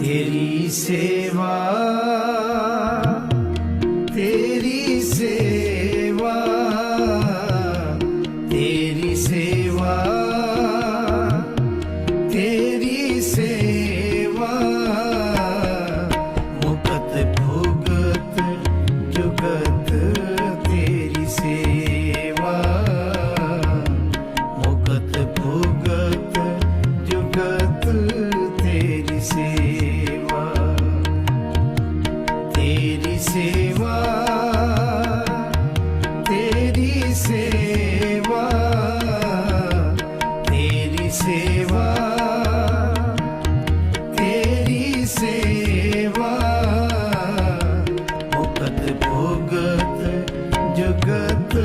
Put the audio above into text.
ਤੇਰੀ ਸੇਵਾ ਤੇਰੀ ਸੇਵਾ ਤੇਰੀ ਸੇਵਾ ਤੇਰੀ ਸੇਵਾ। ਮੁਕਤ ਭੁਗਤ ਜੁਗਤ ਸੇਵਾ ਤੇਰੀ ਸੇਵਾ ਤੇਰੀ ਸੇਵਾ ਤੇਰੀ ਸੇਵਾ। ਮੁਕਤ ਭੋਗਤ ਜਗਤ